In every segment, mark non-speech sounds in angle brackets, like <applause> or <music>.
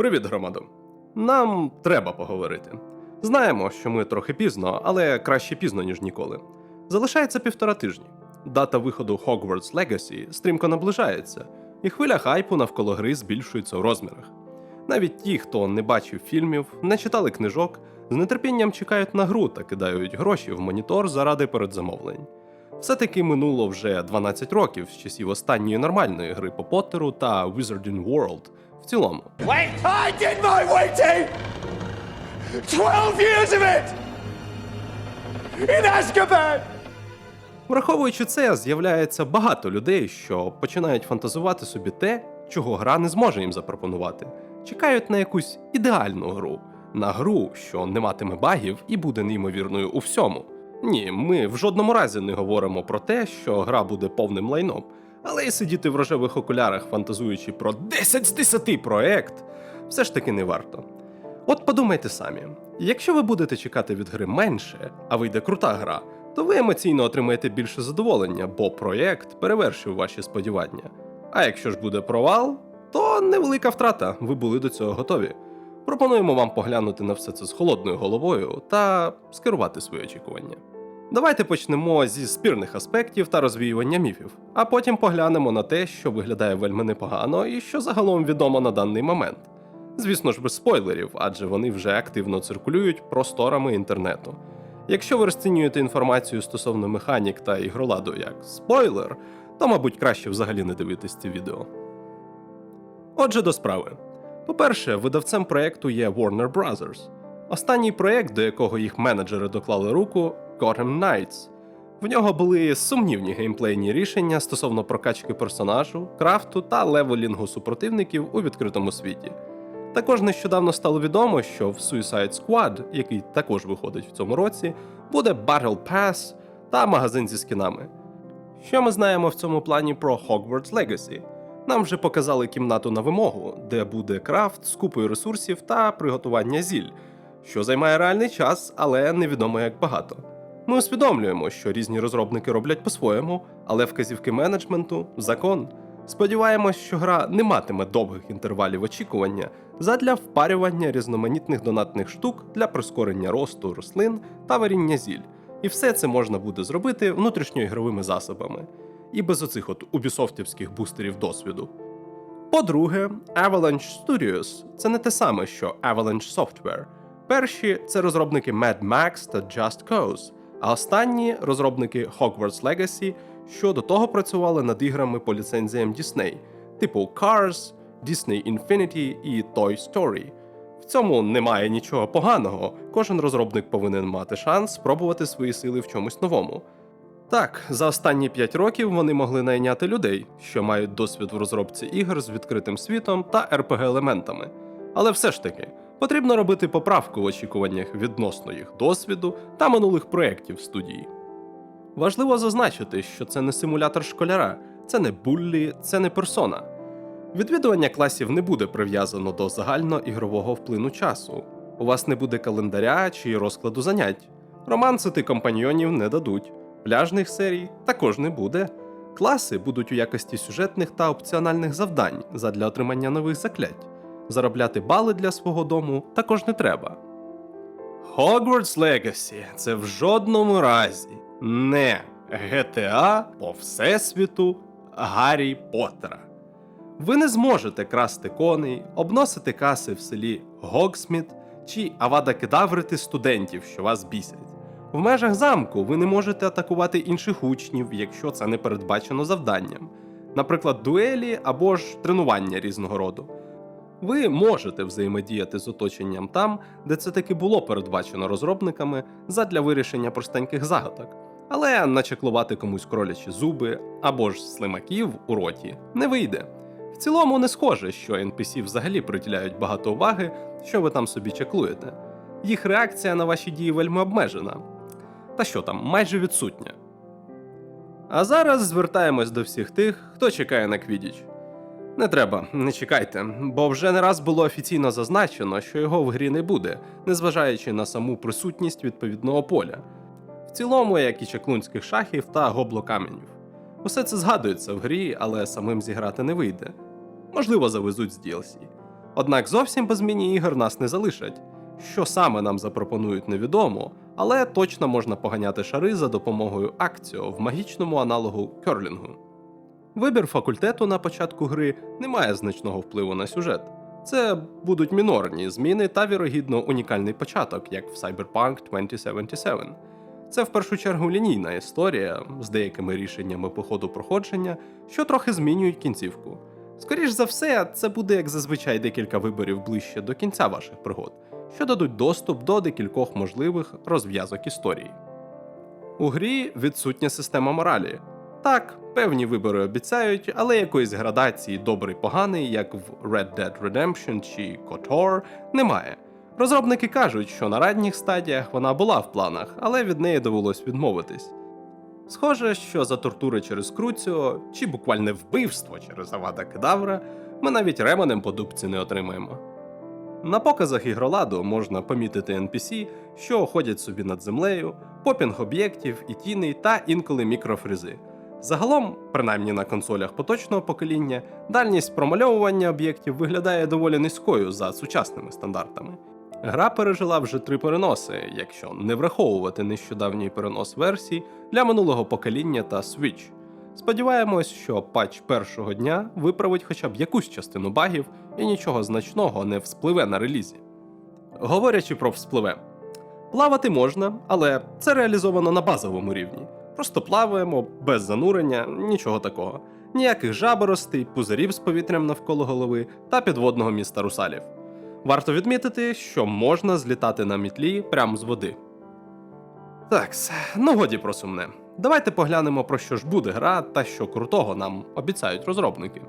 Привіт, громадо. Нам треба поговорити. Знаємо, що ми трохи пізно, але краще пізно, ніж ніколи. Залишається півтора тижні. Дата виходу Hogwarts Legacy стрімко наближається, і хвиля хайпу навколо гри збільшується у розмірах. Навіть ті, хто не бачив фільмів, не читали книжок, з нетерпінням чекають на гру та кидають гроші в монітор заради передзамовлень. Все-таки минуло вже 12 років з часів останньої нормальної гри по Поттеру та Wizarding World в цілому. Wait! I did my waiting! Twelve years of it! In Azkaban! Враховуючи це, з'являється багато людей, що починають фантазувати собі те, чого гра не зможе їм запропонувати. Чекають на якусь ідеальну гру, на гру, що не матиме багів і буде неймовірною у всьому. Ні, ми в жодному разі не говоримо про те, що гра буде повним лайном, але й сидіти в рожевих окулярах, фантазуючи про 10 з 10 проект, все ж таки не варто. От подумайте самі: якщо ви будете чекати від гри менше, а вийде крута гра, то ви емоційно отримаєте більше задоволення, бо проєкт перевершив ваші сподівання. А якщо ж буде провал, то невелика втрата, ви були до цього готові. Пропонуємо вам поглянути на все це з холодною головою та скерувати свої очікування. Давайте почнемо зі спірних аспектів та розвіювання міфів, а потім поглянемо на те, що виглядає вельми непогано і що загалом відомо на даний момент. Звісно ж, без спойлерів, адже вони вже активно циркулюють просторами інтернету. Якщо ви розцінюєте інформацію стосовно механік та ігроладу як спойлер, то, мабуть, краще взагалі не дивитись ці відео. Отже, до справи. По-перше, видавцем проєкту є Warner Bros. Останній проєкт, до якого їх менеджери доклали руку Gotham Knights. В нього були сумнівні геймплейні рішення стосовно прокачки персонажу, крафту та левелінгу супротивників у відкритому світі. Також нещодавно стало відомо, що в Suicide Squad, який також виходить в цьому році, буде Battle Pass та магазин зі скінами. Що ми знаємо в цьому плані про Hogwarts Legacy? Нам вже показали кімнату на вимогу, де буде крафт з купою ресурсів та приготування зіль, що займає реальний час, але невідомо як багато. Ми усвідомлюємо, що різні розробники роблять по-своєму, але вказівки менеджменту закон. Сподіваємось, що гра не матиме довгих інтервалів очікування задля впарювання різноманітних донатних штук для прискорення росту рослин та варіння зіль. І все це можна буде зробити внутрішньоігровими засобами, і без оцих от убісофтівських бустерів досвіду. По-друге, Avalanche Studios це не те саме, що Avalanche Software. Перші це розробники Mad Max та Just Cause, а останні розробники Hogwarts Legacy, що до того працювали над іграми по ліцензіям Disney, типу Cars, Disney Infinity і Toy Story. В цьому немає нічого поганого, кожен розробник повинен мати шанс спробувати свої сили в чомусь новому. Так, за останні 5 років вони могли найняти людей, що мають досвід в розробці ігор з відкритим світом та rpg елементами. Але все ж таки, потрібно робити поправку в очікуваннях відносно їх досвіду та минулих проєктів студії. Важливо зазначити, що це не симулятор школяра, це не буллі, це не персона. Відвідування класів не буде прив'язано до загальноігрового вплину часу. У вас не буде календаря чи розкладу занять. Романсити компаньйонів не дадуть. Пляжних серій також не буде. Класи будуть у якості сюжетних та опціональних завдань задля отримання нових заклять. Заробляти бали для свого дому також не треба. Hogwarts Legacy – це в жодному разі не GTA по всесвіту Гаррі Поттера. Ви не зможете красти коней, обносити каси в селі Гоксміт чи авада-кедаврити студентів, що вас бісять. В межах замку ви не можете атакувати інших учнів, якщо це не передбачено завданням, наприклад, дуелі або ж тренування різного роду. Ви можете взаємодіяти з оточенням там, де це таки було передбачено розробниками задля вирішення простеньких загадок, але начеклувати комусь кролячі зуби або ж слимаків у роті не вийде. В цілому не схоже, що NPC взагалі приділяють багато уваги, що ви там собі чеклуєте. Їх реакція на ваші дії вельми обмежена. Та що там, майже відсутня. А зараз звертаємось до всіх тих, хто чекає на Квідіч. Не треба, не чекайте, бо вже не раз було офіційно зазначено, що його в грі не буде, незважаючи на саму присутність відповідного поля. В цілому, як і чаклунських шахів та гоблокаменів. Усе це згадується в грі, але самим зіграти не вийде. Можливо, завезуть з DLC. Однак зовсім без міні-ігор нас не залишать. Що саме нам запропонують, невідомо, але точно можна поганяти шари за допомогою акціо в магічному аналогу керлінгу. Вибір факультету на початку гри не має значного впливу на сюжет. Це будуть мінорні зміни та вірогідно унікальний початок, як в Cyberpunk 2077. Це в першу чергу лінійна історія з деякими рішеннями по ходу проходження, що трохи змінюють кінцівку. Скоріш за все, це буде як зазвичай декілька виборів ближче до кінця ваших пригод, що дадуть доступ до декількох можливих розв'язок історії. У грі відсутня система моралі. Так, певні вибори обіцяють, але якоїсь градації добрий поганий, як в Red Dead Redemption чи KOTOR, немає. Розробники кажуть, що на ранніх стадіях вона була в планах, але від неї довелось відмовитись. Схоже, що за тортури через Круціо чи буквальне вбивство через Авада Кедавра ми навіть ременем по дубці не отримаємо. На показах ігроладу можна помітити NPC, що ходять собі над землею, попінг об'єктів і тіней та інколи мікрофрізи. Загалом, принаймні на консолях поточного покоління, дальність промальовування об'єктів виглядає доволі низькою за сучасними стандартами. Гра пережила вже три переноси, якщо не враховувати нещодавній перенос версій для минулого покоління та Switch. Сподіваємось, що патч першого дня виправить хоча б якусь частину багів і нічого значного не вспливе на релізі. Говорячи про вспливе, плавати можна, але це реалізовано на базовому рівні. Просто плаваємо без занурення, нічого такого. Ніяких жаборостей, пузирів з повітрям навколо голови та підводного міста русалів. Варто відмітити, що можна злітати на мітлі прямо з води. Так, ну годі про сумне. Давайте поглянемо про що ж буде гра та що крутого нам обіцяють розробники.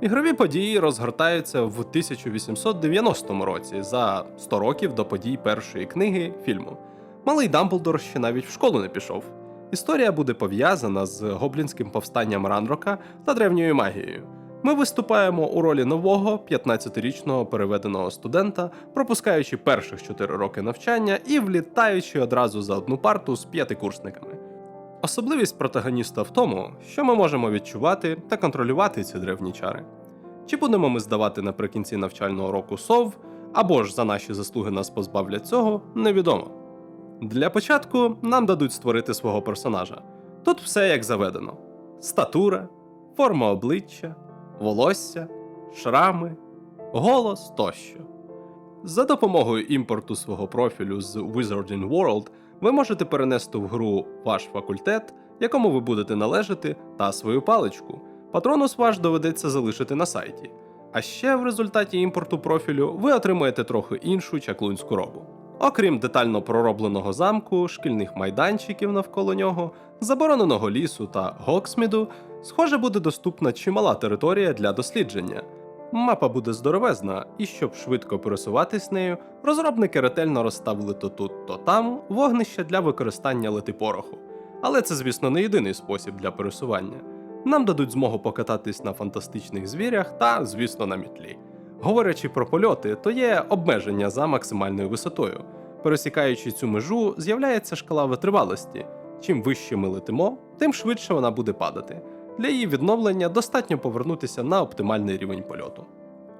Ігрові події розгортаються в 1890 році за 100 років до подій першої книги фільму. Малий Дамблдор ще навіть в школу не пішов. Історія буде пов'язана з гоблінським повстанням Ранрока та древньою магією. Ми виступаємо у ролі нового 15-річного переведеного студента, пропускаючи перших 4 роки навчання і влітаючи одразу за одну парту з п'ятикурсниками. Особливість протагоніста в тому, що ми можемо відчувати та контролювати ці древні чари. Чи будемо ми здавати наприкінці навчального року сов, або ж за наші заслуги нас позбавлять цього, невідомо. Для початку нам дадуть створити свого персонажа. Тут все як заведено: статура, форма обличчя, волосся, шрами, голос тощо. За допомогою імпорту свого профілю з Wizarding World ви можете перенести в гру ваш факультет, якому ви будете належати, та свою паличку. Патронус ваш доведеться залишити на сайті. А ще в результаті імпорту профілю ви отримаєте трохи іншу чаклунську робу. Окрім детально проробленого замку, шкільних майданчиків навколо нього, забороненого лісу та Гоксміду, схоже, буде доступна чимала територія для дослідження. Мапа буде здоровезна, і щоб швидко пересуватись нею, розробники ретельно розставили то тут, то там вогнище для використання летипороху. Але це, звісно, не єдиний спосіб для пересування. Нам дадуть змогу покататись на фантастичних звірях та, звісно, на мітлі. Говорячи про польоти, то є обмеження за максимальною висотою. Пересікаючи цю межу, з'являється шкала витривалості. Чим вище ми летимо, тим швидше вона буде падати. Для її відновлення достатньо повернутися на оптимальний рівень польоту.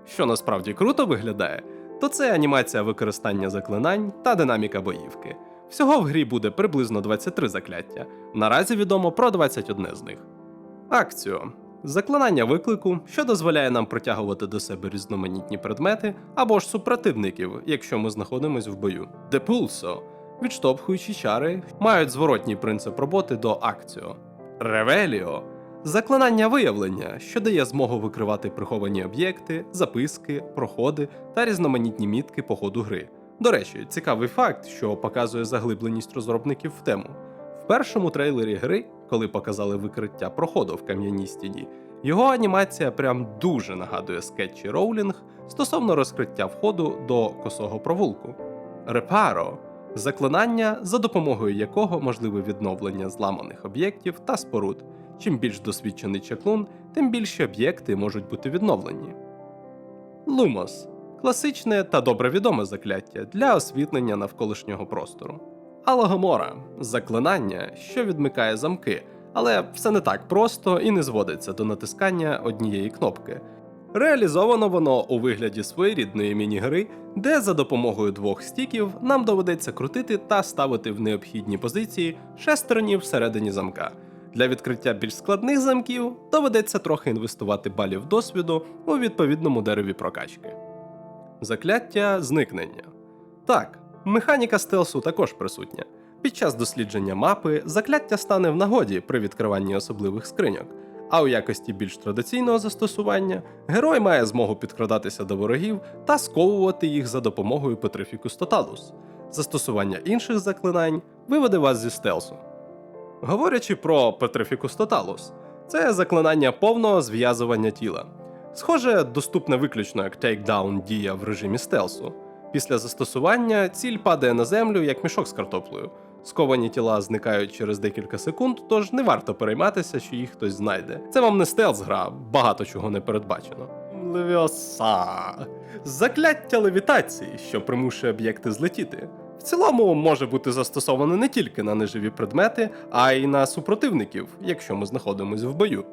Що насправді круто виглядає, то це анімація використання заклинань та динаміка боївки. Всього в грі буде приблизно 23 закляття. Наразі відомо про 21 з них. Акціо заклинання виклику, що дозволяє нам притягувати до себе різноманітні предмети або ж супротивників, якщо ми знаходимось в бою. Депулсо відштовхуючі чари, мають зворотній принцип роботи до акціо. Ревеліо заклинання виявлення, що дає змогу викривати приховані об'єкти, записки, проходи та різноманітні мітки по ходу гри. До речі, цікавий факт, що показує заглибленість розробників в тему. В першому трейлері гри, коли показали викриття проходу в кам'яній стіні, його анімація прям дуже нагадує скетчі Роулінг стосовно розкриття входу до косого провулку. Репаро заклинання, за допомогою якого можливе відновлення зламаних об'єктів та споруд. Чим більш досвідчений чаклун, тим більші об'єкти можуть бути відновлені. Лумос класичне та добре відоме закляття для освітлення навколишнього простору. Алагомора заклинання, що відмикає замки, але все не так просто і не зводиться до натискання однієї кнопки. Реалізовано воно у вигляді своєрідної міні-гри, де за допомогою двох стіків нам доведеться крутити та ставити в необхідні позиції шестерні всередині замка. Для відкриття більш складних замків доведеться трохи інвестувати балів досвіду у відповідному дереві прокачки. Закляття зникнення. Так, механіка стелсу також присутня. Під час дослідження мапи закляття стане в нагоді при відкриванні особливих скриньок, а у якості більш традиційного застосування герой має змогу підкрадатися до ворогів та сковувати їх за допомогою Petrificus Totalus. Застосування інших заклинань виведе вас зі стелсу. Говорячи про Petrificus Totalus, це заклинання повного зв'язування тіла. Схоже, доступне виключно як тейкдаун дія в режимі стелсу. Після застосування ціль падає на землю як мішок з картоплею. Сковані тіла зникають через декілька секунд, тож не варто перейматися, що їх хтось знайде. Це вам не стелс гра, багато чого не передбачено. Левіоса. Закляття левітації, що примушує об'єкти злетіти. В цілому може бути застосоване не тільки на неживі предмети, а й на супротивників, якщо ми знаходимося в бою.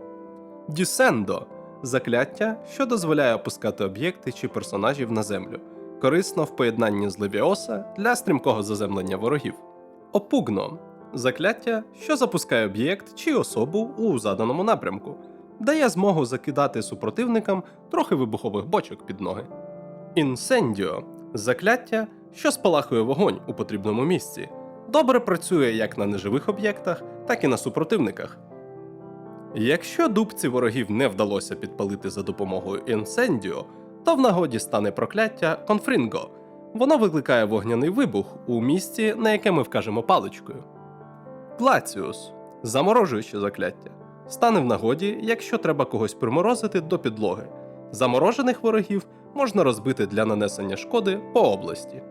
Дюсендо закляття, що дозволяє опускати об'єкти чи персонажів на землю, корисно в поєднанні з Левіоса для стрімкого заземлення ворогів. Опугно закляття, що запускає об'єкт чи особу у заданому напрямку, дає змогу закидати супротивникам трохи вибухових бочок під ноги. Інсендіо закляття, що спалахує вогонь у потрібному місці, добре працює як на неживих об'єктах, так і на супротивниках. Якщо дубці ворогів не вдалося підпалити за допомогою інсендіо, то в нагоді стане прокляття Конфрінго. Воно викликає вогняний вибух у місці, на яке ми вкажемо паличкою. Плаціус заморожуюче закляття. Стане в нагоді, якщо треба когось приморозити до підлоги. Заморожених ворогів можна розбити для нанесення шкоди по області.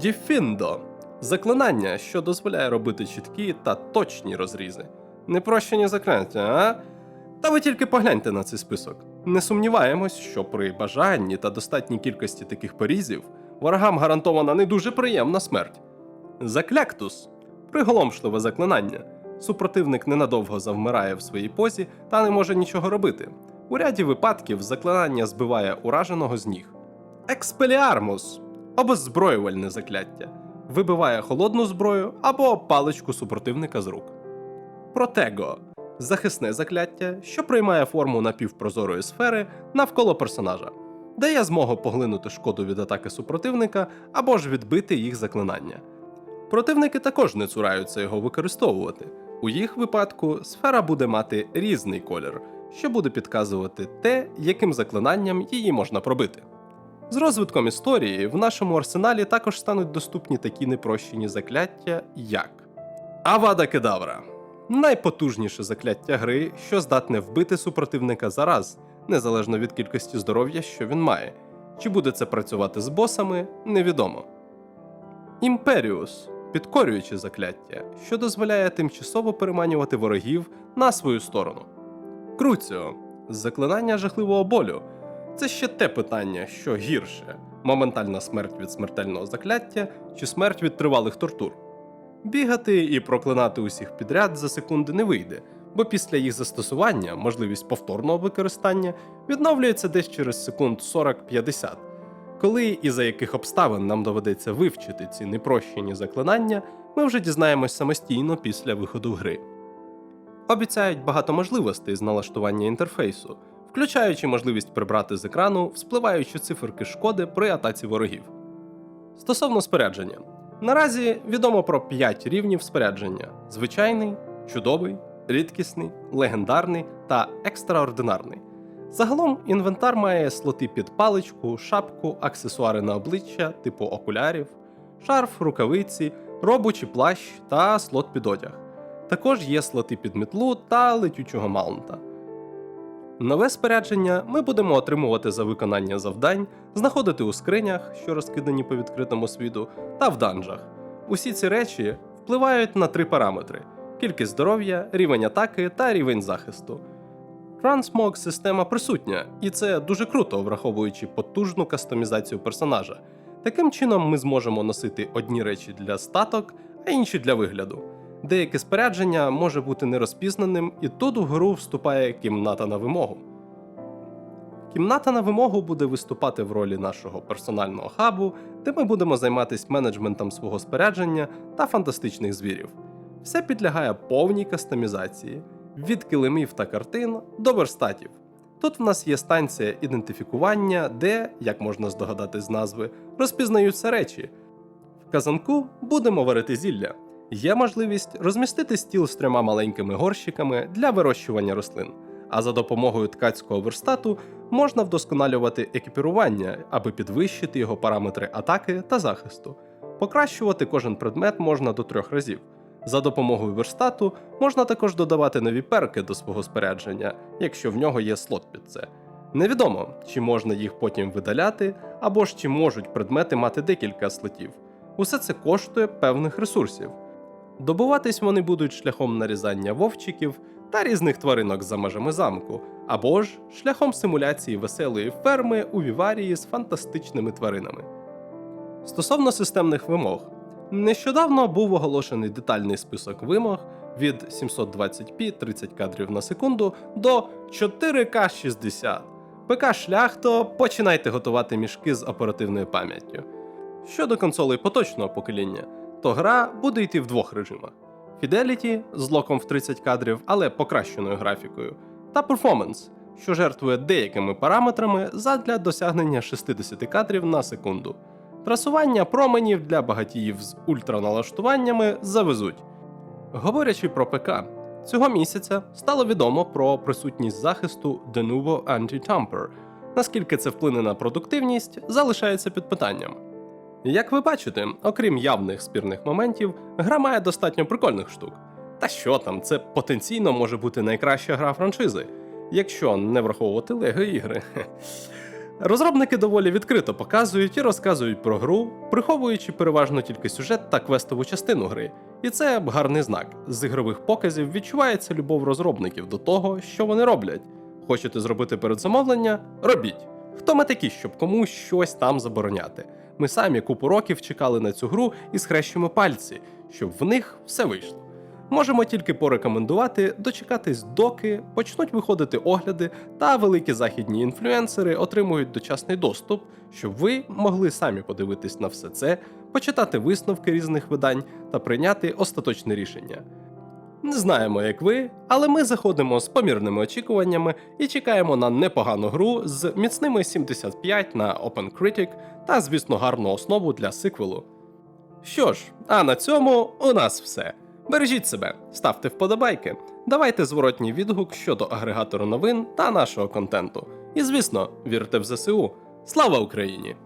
Діфіндо заклинання, що дозволяє робити чіткі та точні розрізи. Непрощені закляття, а? Та ви тільки погляньте на цей список. Не сумніваємось, що при бажанні та достатній кількості таких порізів ворогам гарантована не дуже приємна смерть. Закляктус приголомшливе заклинання. Супротивник ненадовго завмирає в своїй позі та не може нічого робити. У ряді випадків заклинання збиває ураженого з ніг. Експеліармус обеззброювальне закляття. Вибиває холодну зброю або паличку супротивника з рук. Протего захисне закляття, що приймає форму напівпрозорої сфери навколо персонажа, дає змогу поглинути шкоду від атаки супротивника або ж відбити їх заклинання. Противники також не цураються його використовувати. У їх випадку сфера буде мати різний колір, що буде підказувати те, яким заклинанням її можна пробити. З розвитком історії в нашому арсеналі також стануть доступні такі непрощені закляття, як Авада Кедавра найпотужніше закляття гри, що здатне вбити супротивника за раз, незалежно від кількості здоров'я, що він має. Чи буде це працювати з босами, невідомо. Імперіус підкорююче закляття, що дозволяє тимчасово переманювати ворогів на свою сторону. Круціо заклинання жахливого болю. Це ще те питання, що гірше: моментальна смерть від смертельного закляття чи смерть від тривалих тортур. Бігати і проклинати усіх підряд за секунди не вийде, бо після їх застосування можливість повторного використання відновлюється десь через секунд 40-50. Коли і за яких обставин нам доведеться вивчити ці непрощені заклинання, ми вже дізнаємось самостійно після виходу гри. Обіцяють багато можливостей з налаштування інтерфейсу, включаючи можливість прибрати з екрану вспливаючі циферки шкоди при атаці ворогів. Стосовно спорядження, наразі відомо про 5 рівнів спорядження: звичайний, чудовий, рідкісний, легендарний та екстраординарний. Загалом інвентар має слоти під паличку, шапку, аксесуари на обличчя, типу окулярів, шарф, рукавиці, робочий плащ та слот під одяг. Також є слоти під метлу та летючого маунта. Нове спорядження ми будемо отримувати за виконання завдань, знаходити у скринях, що розкидані по відкритому світу, та в данжах. Усі ці речі впливають на три параметри: кількість здоров'я, рівень атаки та рівень захисту. Transmog система присутня, і це дуже круто, враховуючи потужну кастомізацію персонажа. Таким чином ми зможемо носити одні речі для статок, а інші для вигляду. Деяке спорядження може бути нерозпізнаним, і тут в гру вступає кімната на вимогу. Кімната на вимогу буде виступати в ролі нашого персонального хабу, де ми будемо займатися менеджментом свого спорядження та фантастичних звірів. Все підлягає повній кастомізації від килимів та картин до верстатів. Тут в нас є станція ідентифікування, де, як можна здогадати з назви, розпізнаються речі. В казанку будемо варити зілля. Є можливість розмістити стіл з трьома маленькими горщиками для вирощування рослин. А за допомогою ткацького верстату можна вдосконалювати екіпірування, аби підвищити його параметри атаки та захисту. Покращувати кожен предмет можна до трьох разів. За допомогою верстату можна також додавати нові перки до свого спорядження, якщо в нього є слот під це. Невідомо, чи можна їх потім видаляти, або ж чи можуть предмети мати декілька слотів. Усе це коштує певних ресурсів. Добуватись вони будуть шляхом нарізання вовчиків та різних тваринок за межами замку, або ж шляхом симуляції веселої ферми у Віварії з фантастичними тваринами. Стосовно системних вимог, нещодавно був оголошений детальний список вимог від 720p 30 кадрів на секунду до 4К 60. ПК шляхто починайте готувати мішки з оперативною пам'яттю. Щодо консолей поточного покоління, то гра буде йти в двох режимах: Fidelity з локом в 30 кадрів, але покращеною графікою, та Performance, що жертвує деякими параметрами задля досягнення 60 кадрів на секунду. Трасування променів для багатіїв з ультраналаштуваннями завезуть. Говорячи про ПК, цього місяця стало відомо про присутність захисту Denuvo Anti-Tamper. Наскільки це вплине на продуктивність, залишається під питанням. Як ви бачите, окрім явних спірних моментів, гра має достатньо прикольних штук. Та що там, це потенційно може бути найкраща гра франшизи, якщо не враховувати лего ігри. <laughs> Розробники доволі відкрито показують і розказують про гру, приховуючи переважно тільки сюжет та квестову частину гри. І це гарний знак. З ігрових показів відчувається любов розробників до того, що вони роблять. Хочете зробити передзамовлення? Робіть. Хто ми такі, щоб комусь щось там забороняти? Ми самі купу років чекали на цю гру і схрещуємо пальці, щоб в них все вийшло. Можемо тільки порекомендувати дочекатись, доки почнуть виходити огляди, та великі західні інфлюенсери отримують дочасний доступ, щоб ви могли самі подивитись на все це, почитати висновки різних видань та прийняти остаточне рішення. Не знаємо, як ви, але ми заходимо з помірними очікуваннями і чекаємо на непогану гру з міцними 75 на OpenCritic та, звісно, гарну основу для сиквелу. Що ж, а на цьому у нас все. Бережіть себе, ставте вподобайки, давайте зворотній відгук щодо агрегатору новин та нашого контенту. І звісно, вірте в ЗСУ. Слава Україні!